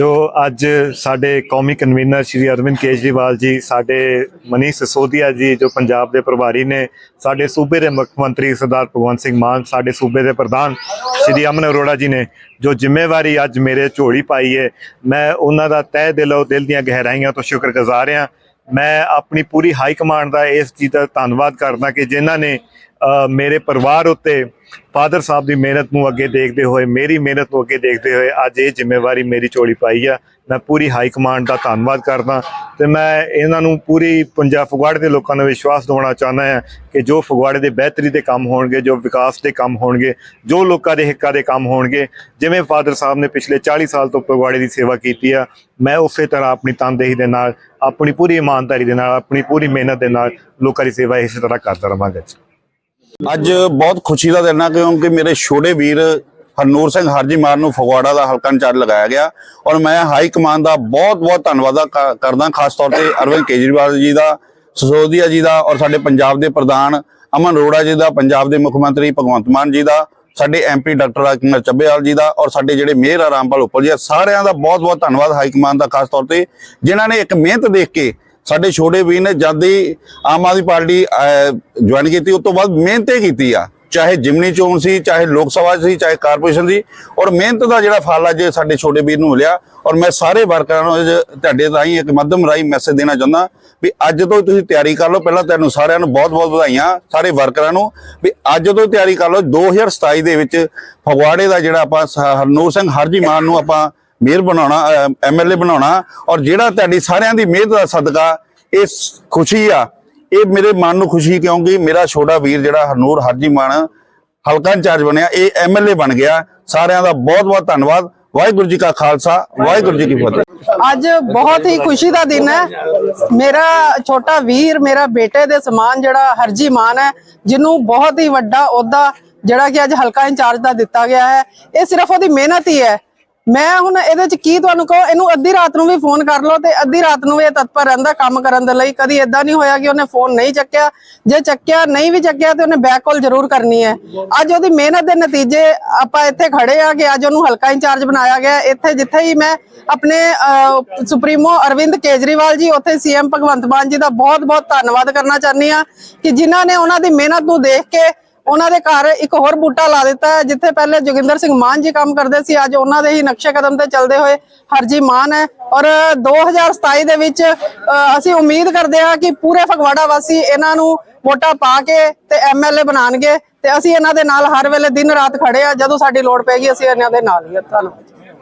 ਜੋ ਅੱਜ ਸਾਡੇ ਕੌਮੀ ਕਨਵੀਨਰ ਸ਼੍ਰੀ ਅਰਵਿੰਦ ਕੇਜਰੀਵਾਲ ਜੀ, ਸਾਡੇ ਮਨੀਸ਼ ਸਿਸੋਦੀਆ ਜੀ ਜੋ ਪੰਜਾਬ ਦੇ ਪ੍ਰਭਾਰੀ ਨੇ, ਸਾਡੇ ਸੂਬੇ ਦੇ ਮੁੱਖ ਮੰਤਰੀ ਸਰਦਾਰ ਭਗਵੰਤ ਸਿੰਘ ਮਾਨ, ਸਾਡੇ ਸੂਬੇ ਦੇ ਪ੍ਰਧਾਨ ਸ਼੍ਰੀ ਅਮਨ ਅਰੋੜਾ ਜੀ ਨੇ, ਜੋ ਜ਼ਿੰਮੇਵਾਰੀ ਅੱਜ ਮੇਰੇ ਝੋਲੀ ਪਾਈ ਹੈ ਮੈਂ ਉਹਨਾਂ ਦਾ ਤਹਿ ਦਿਲੋਂ ਦਿਲ ਦੀਆਂ ਗਹਿਰਾਈਆਂ ਤੋਂ ਸ਼ੁਕਰਗੁਜ਼ਾਰ ਹਾਂ। ਮੈਂ ਆਪਣੀ ਪੂਰੀ ਹਾਈ ਕਮਾਂਡ ਦਾ ਇਸ ਚੀਜ਼ ਦਾ ਧੰਨਵਾਦ ਕਰਦਾ ਕਿ ਜਿਨ੍ਹਾਂ ਨੇ ਮੇਰੇ ਪਰਿਵਾਰ ਉੱਤੇ ਫਾਦਰ ਸਾਹਿਬ ਦੀ ਮਿਹਨਤ ਨੂੰ ਅੱਗੇ ਦੇਖਦੇ ਹੋਏ, ਮੇਰੀ ਮਿਹਨਤ ਨੂੰ ਅੱਗੇ ਦੇਖਦੇ ਹੋਏ ਅੱਜ ਇਹ ਜ਼ਿੰਮੇਵਾਰੀ ਮੇਰੀ ਝੋਲੀ ਪਾਈ ਆ। ਮੈਂ ਪੂਰੀ ਹਾਈ ਕਮਾਂਡ ਦਾ ਧੰਨਵਾਦ ਕਰਦਾ। ਤੇ ਮੈਂ ਇਹਨਾਂ ਨੂੰ ਪੂਰੀ ਪੰਜਾਬ ਫਗਵਾੜੇ ਦੇ ਲੋਕਾਂ ਨੂੰ ਵਿਸ਼ਵਾਸ ਦਿਵਾਉਣਾ ਚਾਹੁੰਦਾ ਹਾਂ ਕਿ ਜੋ ਫਗਵਾੜੇ ਦੇ ਬਿਹਤਰੀ ਦੇ ਕੰਮ ਹੋਣਗੇ, ਜੋ ਵਿਕਾਸ ਦੇ ਕੰਮ ਹੋਣਗੇ, ਜੋ ਲੋਕਾਂ ਦੇ ਹਿੱਕਾਂ ਦੇ ਕੰਮ ਹੋਣਗੇ, ਜਿਵੇਂ ਫਾਦਰ ਸਾਹਿਬ ਨੇ ਪਿਛਲੇ 40 ਸਾਲ ਤੋਂ ਫਗਵਾੜੇ ਦੀ ਸੇਵਾ ਕੀਤੀ ਆ, ਮੈਂ ਉਸੇ ਤਰ੍ਹਾਂ ਆਪਣੀ ਤਨਦੇਹੀ ਦੇ ਨਾਲ, ਆਪਣੀ ਪੂਰੀ ਇਮਾਨਦਾਰੀ ਦੇ ਨਾਲ, ਆਪਣੀ ਪੂਰੀ ਮਿਹਨਤ ਦੇ ਨਾਲ ਲੋਕਾਂ ਦੀ ਸੇਵਾ ਇਸੇ ਤਰ੍ਹਾਂ ਕਰਦਾ ਰਵਾਂਗਾ ਜੀ। ਅੱਜ ਬਹੁਤ ਖੁਸ਼ੀ ਦਾ ਦਿਨ ਆ ਕਿਉਂਕਿ ਮੇਰੇ ਛੋਟੇ ਵੀਰ ਹਰਨੂਰ ਸਿੰਘ ਹਰਜੀ ਹਰਜੀਮਾਨ ਨੂੰ ਫਗਵਾੜਾ ਦਾ ਹਲਕਾ ਇੰਚਾਰਜ ਲਗਾਇਆ ਗਿਆ। ਔਰ ਮੈਂ ਹਾਈ ਕਮਾਂਡ ਦਾ ਬਹੁਤ ਬਹੁਤ ਧੰਨਵਾਦ ਕ- ਕਰਦਾ ਖਾਸ ਤੌਰ ਤੇ ਅਰਵਿੰਦ ਕੇਜਰੀਵਾਲ ਜੀ ਦਾ ਸਸੋਦੀਆ ਜੀ ਦਾ ਔਰ ਸਾਡੇ ਪੰਜਾਬ ਦੇ ਪ੍ਰਧਾਨ ਅਮਨ ਅਰੋੜਾ ਜੀ ਦਾ ਪੰਜਾਬ ਦੇ ਮੁੱਖ ਮੰਤਰੀ ਭਗਵੰਤ ਮਾਨ ਜੀ ਦਾ ਸਾਡੇ ਐਮਪੀ ਡਾਕਟਰ ਰਾਜਕੁਮਾਰ ਚੱਬੇਵਾਲ ਜੀ ਦਾ ਔਰ ਸਾਡੇ ਜਿਹੜੇ ਮੇਅਰ ਆ ਰਾਮਪਾਲ ਉੱਪਲ ਜੀ ਆ, ਸਾਰਿਆਂ ਦਾ ਬਹੁਤ ਬਹੁਤ ਧੰਨਵਾਦ ਹਾਈ ਕਮਾਂਡ ਦਾ ਖਾਸ ਤੌਰ ਤੇ ਜਿਨ੍ਹਾਂ ਨੇ ਇੱਕ ਮਿਹਨਤ ਦੇਖ ਕੇ ਸਾਡੇ ਛੋਟੇ ਵੀਰ ਨੇ ਜਦ ਹੀ ਆਮ ਆਦਮੀ ਪਾਰਟੀ ਜੁਆਇਨ ਕੀਤੀ, ਉਸ ਤੋਂ ਬਾਅਦ ਮਿਹਨਤ ਕੀਤੀ ਆ। ਚਾਹੇ ਜਿਮਨੀ ਚੋਣ ਸੀ, ਚਾਹੇ ਲੋਕ ਸਭਾ ਸੀ, ਚਾਹੇ ਕਾਰਪੋਰੇਸ਼ਨ ਸੀ, ਔਰ ਮਿਹਨਤ ਦਾ ਜਿਹੜਾ ਫਲ ਅੱਜ ਸਾਡੇ ਛੋਟੇ ਵੀਰ ਨੂੰ ਮਿਲਿਆ, ਔਰ ਮੈਂ ਸਾਰੇ ਵਰਕਰਾਂ ਨੂੰ ਅੱਜ ਤੁਹਾਡੇ ਰਾਹੀਂ ਇੱਕ ਮਾਧਿਅਮ ਰਾਹੀਂ ਮੈਸੇਜ ਦੇਣਾ ਚਾਹੁੰਦਾ ਵੀ ਅੱਜ ਤੋਂ ਤੁਸੀਂ ਤਿਆਰੀ ਕਰ ਲਓ। ਪਹਿਲਾਂ ਤੁਹਾਨੂੰ ਸਾਰਿਆਂ ਨੂੰ ਬਹੁਤ-ਬਹੁਤ ਵਧਾਈਆਂ, ਸਾਰੇ ਵਰਕਰਾਂ ਨੂੰ, ਵੀ ਅੱਜ ਤੋਂ ਤਿਆਰੀ ਕਰ ਲਓ। 2027 ਦੇ ਵਿੱਚ ਫਗਵਾੜੇ ਦਾ ਜਿਹੜਾ ਆਪਾਂ ਹਰਨੂਰ ਸਿੰਘ ਹਰਜੀ ਮਾਨ ਨੂੰ ਆਪਾਂ ਮੇਅਰ ਬਣਾਉਣਾ ਐਮਐਲਏ ਬਣਾਉਣਾ ਔਰ ਜਿਹੜਾ ਤੁਹਾਡੀ ਸਾਰਿਆਂ ਦੀ ਮਿਹਨਤ ਦਾ ਸਦਕਾ, ਇਹ ਖੁਸ਼ੀ ਆ। ਇਹ ਮੇਰੇ ਮਨ ਨੂੰ ਖੁਸ਼ੀ ਕਿਉਂਕਿ ਮੇਰਾ ਛੋਟਾ ਵੀਰ ਜਿਹੜਾ ਹਰਨੂਰ ਹਰਜੀਮਾਨ, ਹਲਕਾ ਇੰਚਾਰਜ ਬਣਿਆ, ਇਹ ਐਮਐਲਏ ਬਣ ਗਿਆ। ਸਾਰਿਆਂ ਦਾ ਬਹੁਤ ਬਹੁਤ ਧੰਨਵਾਦ। ਵਾਹਿਗੁਰੂ ਜੀ ਕਾ ਖਾਲਸਾ, ਵਾਹਿਗੁਰੂ ਜੀ ਕੀ ਫਤਿਹ। ਅੱਜ ਬਹੁਤ ਹੀ ਖੁਸ਼ੀ ਦਾ ਦਿਨ ਹੈ। ਮੇਰਾ ਛੋਟਾ ਵੀਰ, ਮੇਰਾ ਬੇਟੇ ਦੇ ਸਮਾਨ ਜਿਹੜਾ ਹਰਜੀ ਮਾਨ ਹੈ, ਜਿਹਨੂੰ ਬਹੁਤ ਹੀ ਵੱਡਾ ਅਹੁਦਾ ਜਿਹੜਾ ਕਿ ਅੱਜ ਹਲਕਾ ਇੰਚਾਰਜ ਦਾ ਦਿੱਤਾ ਗਿਆ ਹੈ। ਇਹ ਸਿਰਫ ਉਹਦੀ ਮਿਹਨਤ ਹੀ ਹੈ। ਮੈਂ ਹੁਣ ਇਹਦੇ ਚ ਕੀ ਤੁਹਾਨੂੰ ਕਹੋ? ਇਹਨੂੰ ਅੱਧੀ ਰਾਤ ਨੂੰ ਵੀ ਫੋਨ ਕਰ ਲਓ ਤੇ ਅੱਧੀ ਰਾਤ ਨੂੰ ਇਹ ਤਤਪਰ ਰਹਿੰਦਾ ਕੰਮ ਕਰਨ ਦੇ ਲਈ। ਕਦੀ ਇਦਾਂ ਨਹੀਂ ਹੋਇਆ ਕਿ ਉਹਨੇ ਫੋਨ ਨਹੀਂ ਚੱਕਿਆ। ਜੇ ਚੱਕਿਆ ਨਹੀਂ ਵੀ ਚੱਕਿਆ ਤੇ ਉਹਨੇ ਬੈਕ ਕਾਲ ਜ਼ਰੂਰ ਕਰਨੀ ਹੈ। ਅੱਜ ਉਹਦੀ ਮਿਹਨਤ ਦੇ ਨਤੀਜੇ ਆਪਾਂ ਇੱਥੇ ਖੜੇ ਆ ਕਿ ਅੱਜ ਉਹਨੂੰ ਹਲਕਾ ਇੰਚਾਰਜ ਬਣਾਇਆ ਗਿਆ। ਇੱਥੇ ਜਿੱਥੇ ਹੀ ਮੈਂ ਆਪਣੇ ਅਹ, ਸੁਪਰੀਮੋ ਅਰਵਿੰਦ ਕੇਜਰੀਵਾਲ ਜੀ ਉੱਥੇ ਸੀਐਮ ਭਗਵੰਤ ਮਾਨ ਜੀ ਦਾ ਬਹੁਤ-ਬਹੁਤ ਧੰਨਵਾਦ ਕਰਨਾ ਚਾਹੁੰਦੀ ਆ ਕਿ ਜਿਨ੍ਹਾਂ ਨੇ ਉਹਨਾਂ ਦੀ ਮਿਹਨਤ ਨੂੰ ਦੇਖ ਕੇ ਉਹਨਾਂ ਦੇ ਘਰ ਇੱਕ ਹੋਰ ਬੂਟਾ ਲਾ ਦਿੱਤਾ ਹੈ, ਜਿੱਥੇ ਪਹਿਲੇ ਜੋਗਿੰਦਰ ਸਿੰਘ ਮਾਨ ਜੀ ਕੰਮ ਕਰਦੇ ਸੀ, ਅੱਜ ਉਹਨਾਂ ਦੇ ਹੀ ਨਕਸ਼ੇ ਕਦਮ ਤੇ ਚੱਲਦੇ ਹੋਏ ਹਰਜੀ ਮਾਨ ਹੈ। ਔਰ 2027 ਦੇ ਵਿੱਚ ਅਸੀਂ ਉਮੀਦ ਕਰਦੇ ਹਾਂ ਕਿ ਪੂਰੇ ਫਗਵਾੜਾ ਵਾਸੀ ਇਹਨਾਂ ਨੂੰ ਵੋਟਾਂ ਪਾ ਕੇ ਤੇ ਐਮਐਲਏ ਬਣਾਣਗੇ ਤੇ ਅਸੀਂ ਇਹਨਾਂ ਦੇ ਨਾਲ ਹਰ ਵੇਲੇ ਦਿਨ ਰਾਤ ਖੜੇ ਆ ਜਦੋਂ ਸਾਡੀ ਲੋੜ ਪੈਗੀ ਅਸੀਂ ਇਹਨਾਂ ਦੇ ਨਾਲ ਹੀ ਆ ਧੰਨਵਾਦ